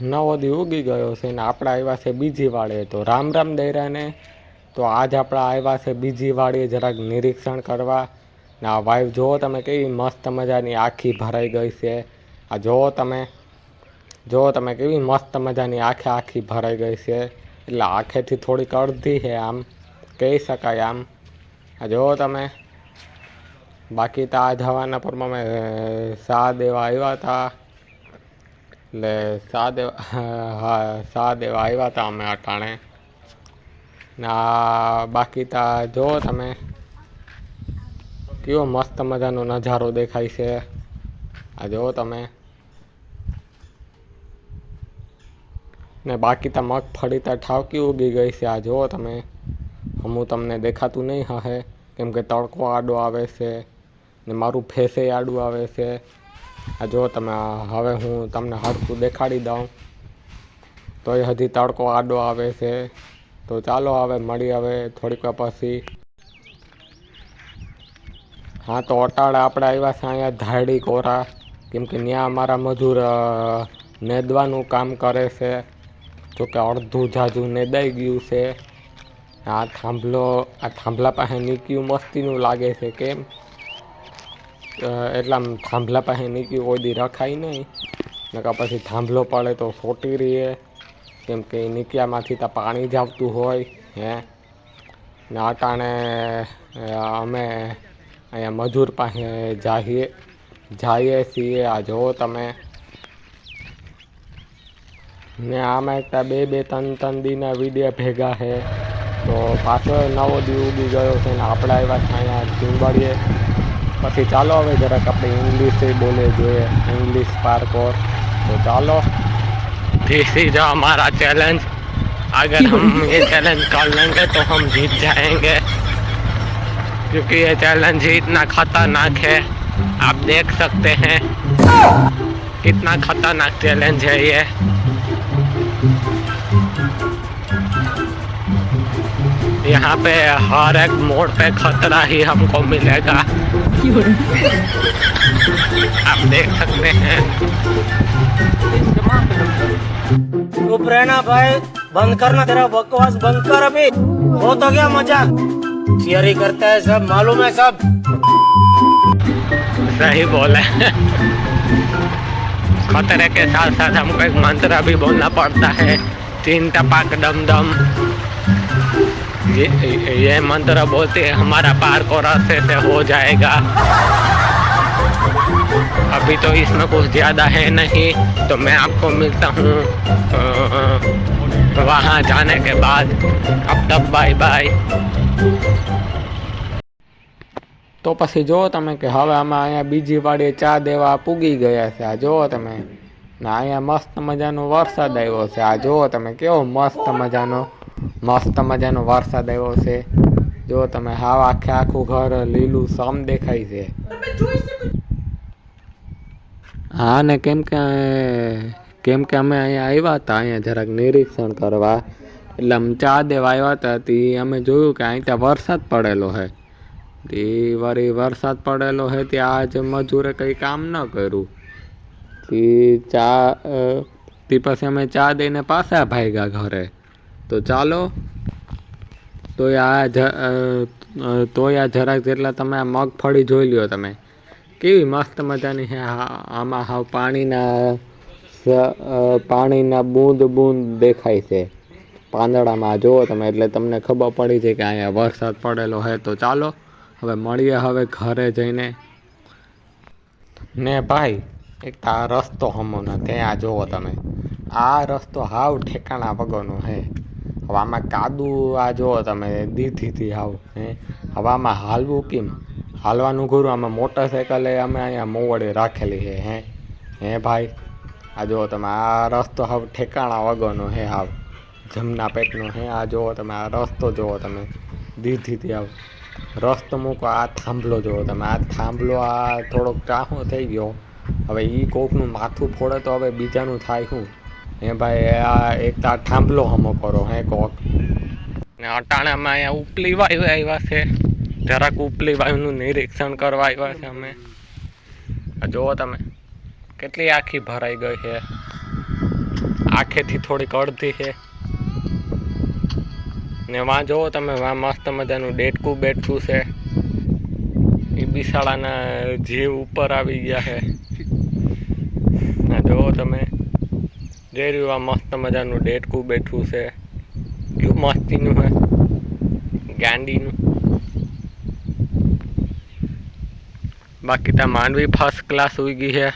નવો દી ઉગી ગયો છે ને આપણે આવ્યા છે બીજી વાળે. તો રામ રામ દૈરાને. તો આજ આપણે આવ્યા છે બીજી વાળીએ જરાક નિરીક્ષણ કરવા. ને આ વાઈફ જુઓ તમે કેવી મસ્ત મજાની આખી ભરાઈ ગઈ છે. આ જુઓ તમે. જુઓ તમે કેવી મસ્ત મજાની આખે આખી ભરાઈ ગઈ છે. એટલે આંખેથી થોડીક અડધી છે આમ. કહી શકાય આમ. આ જુઓ તમે. બાકી તો આ જવાના પરમાં મેં સા દેવા આવ્યા હતા. એટલે સાદેવ, હા સા દેવા આવ્યા હતા અમે અટાણે. આ બાકી તા જો તમે. કેવો મસ્ત મજાનો નજારો દેખાય છે. આ જુઓ તમે. ને બાકી તા મગફળી તા ઠાવકી ઉગી ગઈ છે. આ જુઓ તમે. હું તમને દેખાતું નહીં હશે કેમ કે તડકો આડો આવે છે. ને મારું ફેસે આડું આવે છે. આ જો તમે હવે હું તમને હરખું દેખાડી દઉં. તો એ હજી તડકો આડો આવે છે. તો ચાલો હવે મળી હવે થોડીક પછી. હા, તો અટાળે આપણે આવ્યા છે અહીંયા ધાડી કોરા. કેમ કે ત્યાં અમારા મજૂર નેદવાનું કામ કરે છે. જોકે અડધું જાજુ નેદાઈ ગયું છે. આ થાંભલો, આ થાંભલા પાસે નીક્યું મસ્તીનું લાગે છે, કેમ? એટલા થાંભલા પાસે નીક્યું કોઈ દી રખાય નહીં. નકા પછી થાંભલો પડે તો ફોટી રહીએ. કેમ કે નીકળ્યામાંથી તો પાણી જ આવતું હોય, હે. ને અટાણે કારણે અમે અહીંયા મજૂર પાસે જાઈએ જઈએ છીએ. આ જુઓ તમે. ને આમાં એકતા બે બે, ત્રણ ત્રણ દીના વીડિયો ભેગા છે. તો પાછો નવો દી ઉગી ગયો છે ને આપણે એવા અહીંયા ચીંબડીએ પછી ચાલો હવે જરાક આપણે ઇંગ્લિશ બોલે જોઈએ इंग्लिश पार्क और तो चलो दिस इज हमारा चैलेंज अगर हम ये चैलेंज कर लेंगे तो हम जीत जाएंगे क्योंकि ये चैलेंज ही इतना खतरनाक है आप देख सकते हैं कितना खतरनाक चैलेंज है ये यहाँ पे हर एक मोड़ पे खतरा ही हमको मिलेगा। आप देख सकते हैं। चुप रहना भाई बंद करना तेरा बकवास बंद कर अभी। हो तो गया मज़ाक थियरी करता है सब मालूम है सब। सही बोले। खतरे के साथ साथ हमको एक मंत्र भी बोलना पड़ता है तीन टपाक डम डम ये ये मंत्र बोलते हैं हमारा पार को रास्ते से हो जाएगा अभी तो इसमें कुछ ज़्यादा है नहीं तो मैं आपको मिलता हूँ अ, वहाँ जाने के बाद अब तक बाय बाय તો પછી જુઓ તમે કે હવે આમાં અહીંયા બીજી વાડીએ ચા દેવા પૂગી ગયા છે આ જુઓ તમે ને અહીંયા મસ્ત મજાનો વરસાદ આવ્યો છે આ જુઓ તમે કેવો મસ્ત મજાનો મસ્ત મજાનો વરસાદ આવ્યો છે. જો તમે હાવ આખે આખું ઘર લીલું સમ દેખાય છે. હા ને કેમ કે કેમ કે અમે અહીંયા આવ્યા હતા અહીંયા જરાક નિરીક્ષણ કરવા. એટલે અમે ચા દેવા આવ્યા હતા તે અમે જોયું કે અહીં ત્યાં વરસાદ પડેલો છે. તે વળી વરસાદ પડેલો છે ત્યાં આજ મજૂરે કંઈ કામ ન કર્યું. તે ચા તે પછી અમે ચા દઈને પાછા ભાગ્યા ઘરે. તો ચાલો. તોય આ તોય આ જરાક જેટલા તમે આ મગફળી જોઈ લ્યો તમે. કેવી મસ્ત મજાની છે આમાં હાવ પાણીના પાણીના બૂંદ બૂંદ દેખાય છે. પાંદડામાં જુઓ તમે, એટલે તમને ખબર પડી છે કે અહીંયા વરસાદ પડેલો છે. તો ચાલો, હવે મળીએ હવે ઘરે જઈને. ને ભાઈ, એક તો આ રસ્તો હમો ને ત્યાં જુઓ તમે. આ રસ્તો હાવ ઠેકાણા વગરનો છે. હવે આમાં કાદુ, આ જુઓ તમે, દીધીથી આવ હે? હવે આમાં હાલવું કેમ? હાલવાનું ઘરું, આમાં મોટરસાઇકલ અમે અહીંયા મોવડે રાખેલી છે, હે? હે ભાઈ? આ જુઓ તમે, આ રસ્તો હાવ ઠેકાણા વગરનો હે હાવ. જમના પેટનો હે આ જુઓ તમે, આ રસ્તો જુઓ તમે, દીધીથી આવ રસ્તો મૂકો, આ થાંભલો જુઓ તમે, આ થાંભલો આ થોડોક ચાહો થઈ ગયો. હવે એ કોકનું માથું ફોડે તો હવે બીજાનું થાય શું? હે ભાઈ, આ એક તો આ થાંભલો હમો કરો, હે અટાણામાં અહીંયા ઉપલી વાયુ આવ્યા છે. જરાક ઉપલી વાયુનું નિરીક્ષણ કરવા આવ્યા છે અમે. જુઓ તમે, કેટલી આખી ભરાઈ ગઈ છે. આંખેથી થોડીક અડધી છે. ને વાં જુઓ તમે, વાં મસ્ત મજાનું ડેટકું બેઠું છે. એ બિસાડાના જીવ ઉપર આવી ગયા છે. જુઓ તમે, જઈ રહ્યું આ મસ્ત મજાનું ડેટકું બેઠું છે. કેવું મસ્તીનું હે ગાંડીનું બાકી ત્યાં માંડવી ફર્સ્ટ ક્લાસ હોઈ ગઈ છે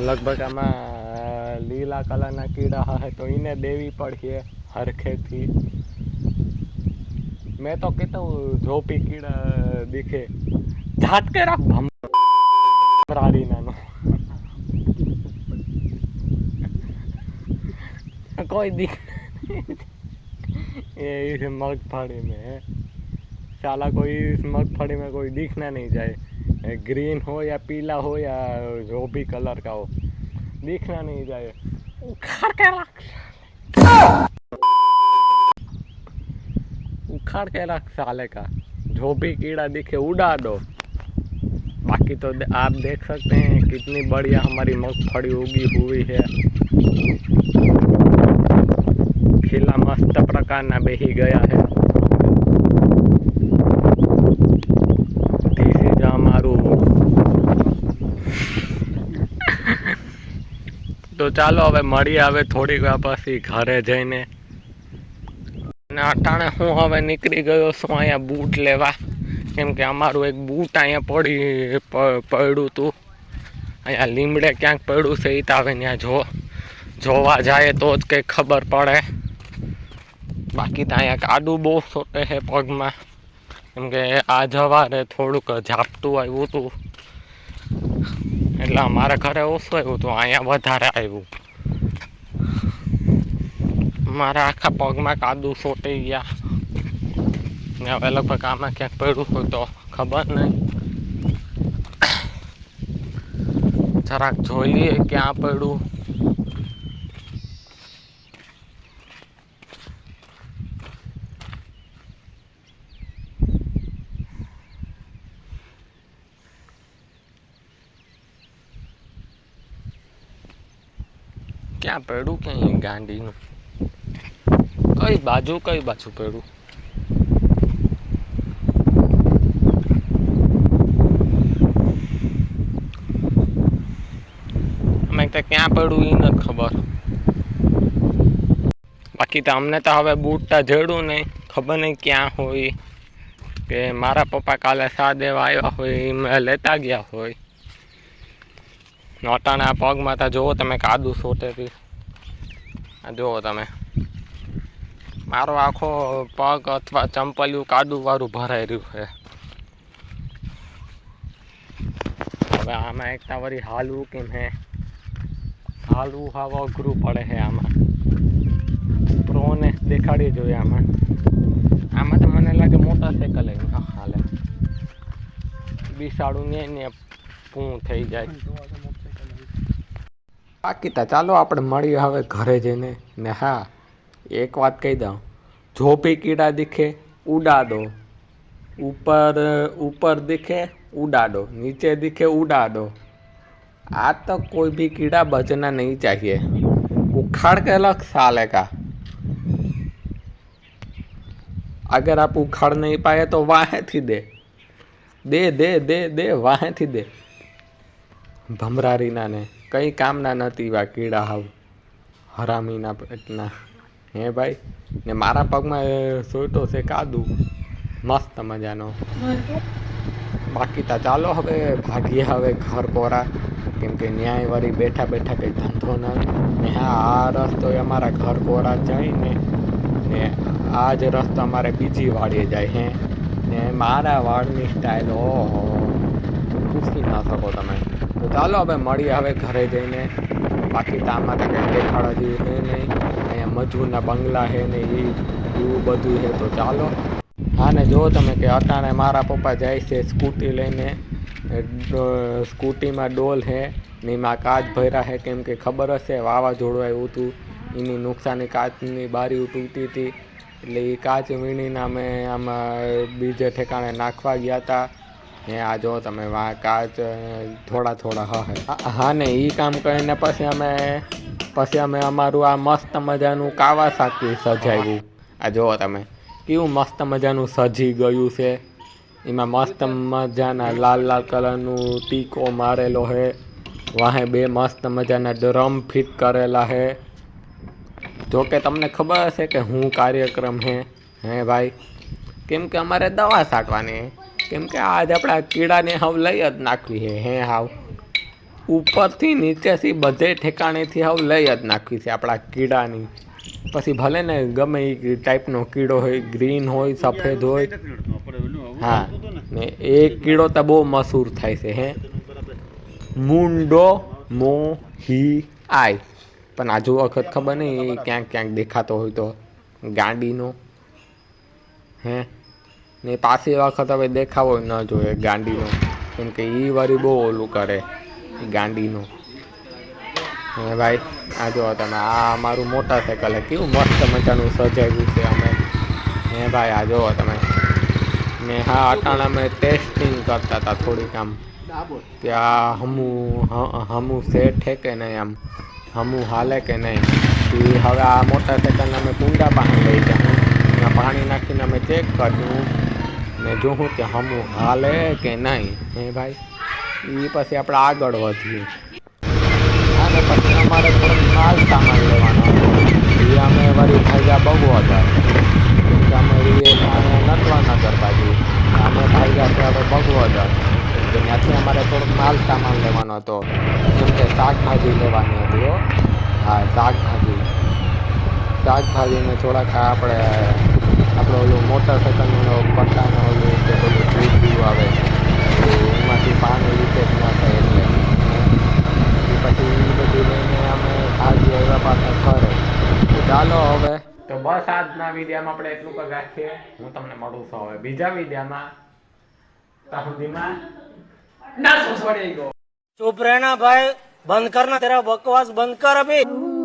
લગભગ આમાં લીલા કલરના કીડા હશે તો એને દેવી પડશે હરખેથી મેં તો કીધું ઝોપી કીડા દીખે જાત કે રાખ రాడి నన్ను कोई दिख ये इस मग फड़ी में साला कोई इस मग फड़ी में कोई दिखना नहीं चाहिए ग्रीन हो या पीला हो या जो भी कलर का हो, दिखना नहीं चाहिए उखाड़ के रख। उखाड़ के रख साले का। जो भी कीड़ा दिखे, उड़ा दो। बाकी तो दे- आप देख सकते हैं कितनी बढ़िया हमारी मगफड़ी उगी हुई है ખીલા મસ્ત પ્રકારના બેહી ગયા છે ધીસ ઇઝ અમારું તો ચાલો હવે મળીએ હવે થોડીક વાર પછી ઘરે જઈને અને અટાણે હું હવે નીકળી ગયો છું અહીંયા બૂટ લેવા કેમ કે અમારું એક બૂટ અહીંયા પડી પડ્યું હતું અહીંયા લીમડે ક્યાંક પડ્યું છે એ તો ત્યાં જો, જોવા જાય તો જ કંઈક ખબર પડે. બાકી તો અહીંયા કાદું બહુ સોટે છે પગમાં. કેમ કે આ જવારે થોડુંક ઝાપટું આવ્યું હતું એટલે અમારા ઘરે ઓછું આવ્યું હતું અહીંયા વધારે આવ્યું. મારા આખા પગમાં કાદું સોટી ગયા. ને લગભગ આમાં ક્યાંક પડ્યું હોય તો ખબર નહીં. જરાક જોઈ લઈએ ક્યાં પડ્યું. ક્યાં પડ્યું ક્યાં ગાંડીનું? કઈ બાજુ કઈ બાજુ પડ્યું અમે તો ક્યાં પડ્યું એ નથી ખબર. બાકી તો અમને તો હવે બૂટતા જડું નહીં, ખબર નહીં ક્યાં હોય. કે મારા પપ્પા કાલે સાદેવ આવ્યા હોય એ મેં લેતા ગયા હોય. નોટાના પગમાં તો જુઓ તમે કાદુ સોટેથી આ જુઓ તમે. મારો આખો પગ અથવા ચંપલિયું કાદુવાળું ભરાઈ રહ્યું છે. હવે આમાં એકતા વળી હાલવું કે હે? હાલવું હાવ અઘરું પડે છે આમાં. પ્રોને દેખાડી જોઈએ આમાં. આમાં તો મને લાગે મોટા સાયકલ હાલે. બિસાડું ને ને પૂ થઈ જાય. બાકી પાકીતા ચાલો આપણે મળીએ હવે ઘરે જઈને. ને હા, એક વાત કહી દઉં. ઝોપી કીડા દીખે ઉડાડો. ઉપર ઉપર દીખે ઉડાડો. નીચે દીખે ઉડાડો. आज तक कोई भी कीड़ा बचना नहीं चाहिए उखाड़ के अलग साले का अगर आप उखाड़ नहीं पाए तो वाहे थी दे दे दे દે દે વાહેથી દે ભમરારીના ને કંઈ કામના નથી વા કીડા હાવ હરામીના પેટના હે ભાઈ ને મારા પગમાં એ સોયટો છે કાદુ મસ્ત મજાનો બાકી તા ચાલો હવે ભાગીએ હવે ઘર કોરા કેમ કે ન્યાયવાળી બેઠા બેઠા કંઈ ધંધો ના ને હા, આ રસ્તો અમારા ઘર કોરા જાય ને ને આ જ રસ્તો અમારે બીજી વાડીએ જાય હે. ને મારા વાળની સ્ટાઇલ ઓહો પૂછી ના શકો તમે. તો ચાલો હવે મળીએ હવે ઘરે જઈને. બાકી તો આમાં તો કંઈ દેખાડા જેવું છે નહીં. અહીંયા મજૂરના બંગલા છે ને એ એવું બધું છે તો ચાલો. હા ને જો તમે કે અટાણે મારા પપ્પા જાય છે સ્કૂટી લઈને સ્કૂટીમાં ડોલ છે ને એમાં કાચ ભર્યા હે, કેમ કે ખબર હશે, વાવાઝોડું આવ્યું હતું, એની નુકસાની કાચની બારીઓ તૂટી હતી, એટલે એ કાચ વીણીને અમે આમાં બીજે ઠેકાણે નાખવા ગયા હતા. હે, આ જો તમે વા, કાચ થોડા થોડા હે, હા- હા ને એ કામ કરીને પછી અમે પછી અમે અમારું આ મસ્ત મજાનું કાવાસાકી સજાવ્યું. આ જુઓ તમે, કેવું મસ્ત મજાનું સજી ગયું છે. એમાં મસ્ત મજાના લાલ લાલ કલરનું ટીકો મારેલો છે વાહે બે મસ્ત મજાના ડ્રમ ફિટ કરેલા છે જો કે તમને ખબર હશે કે હું કાર્યક્રમ હે. હે ભાઈ? કેમ કે અમારે દવા છાંટવાની. કેમ કે આજ આપણા કીડાને હાવ લઈ જ નાખવી છે હે હાવ? ઉપરથી નીચેથી બધે ઠેકાણેથી હાવ લઈ જ નાખવી છે આપણા કીડાની. પછી ભલે ને ગમે એ ટાઈપનો કીડો હોય ગ્રીન હોય, સફેદ હોય. હા, ને એ કીડો તો બહુ મશહૂર થાય છે, હે. મુંડો મો હી આય પણ આજુ વખત ખબર નહીં એ ક્યાંક ક્યાંક દેખાતો હોય તો ગાંડીનો, હે. ને પાછી વખત હવે દેખાવો ન જોઈએ ગાંડીનો, કેમ કે એ વળી બહુ ઓલું કરે, ગાંડીનો. હે ભાઈ, આ જો તમે, આ અમારું મોટા સાયકલ છે. કેવું મસ્ત મજાનું સજાવ્યું છે અમે. હે ભાઈ, આ જુઓ તમે. ને હા, અટાણા અમે ટેસ્ટિંગ કરતા હતા થોડીક આમ. કે આ હમું હમું સેટ છે કે નહીં આમ. હમું હાલે કે નહીં. એ હવે આ મોટરસાઇકલને અમે કુંડા પાણી લઈ જાય પાણી નાખીને અમે ચેક કર્યું. ને જોઉં કે હમું હાલે કે નહીં. હે ભાઈ એ પછી આપણે આગળ વધીએ અને પછી અમારે થોડોક માલ સામાન લેવાનો હતો એ અમે વળી ભાગ્યા બગવદર કેમ કે અમે એ નટવાનગર બાજુ અમે ભાગ્યા છે હવે બગવદર તો ત્યાંથી અમારે થોડોક માલ સામાન લેવાનો હતો. જેમ કે શાકભાજી લેવાની હતી હો. હા, શાકભાજી. શાકભાજીને થોડાક આપણે આપણે ઓલું મોટરસાઇકલનું પટ્ટાનો ઓલું કે પેલું ટ્રીપ આવે. તો એમાંથી પાણી લીકેજ ના થાય એટલે. પછી એ બધું લઈને અમે ભાગી આવ્યા પાછા ઘરે. તો ચાલો હવે. તો બસ આજના વિડીયામાં આપણે એટલું કરી રાખીએ. હું તમને મળું છું હવે બીજા વિડીયામાં. ત્યાં સુધીમાં. चुप रहना भाई बंद करना तेरा बकवास बंद कर अभी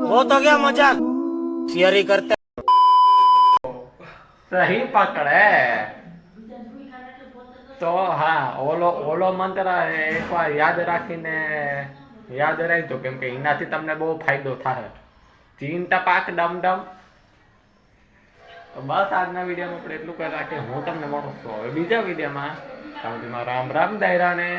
हो तो गया मजाक थियरी करते સહી પકડે તો હા ઓલો ઓલો મંત્ર એકવાર યાદ રાખીને યાદ રાખજો કેમ કે એનાથી તમને બહુ ફાયદો થાય ચીન ટપાક ડમ ડમ તો બસ આજના વિડીયોમાં આપણે એટલું કરી રાખીએ હું તમને મળું છું હવે બીજા વિડીયોમાં ત્યાં સુધીમાં રામ રામ દાયરાને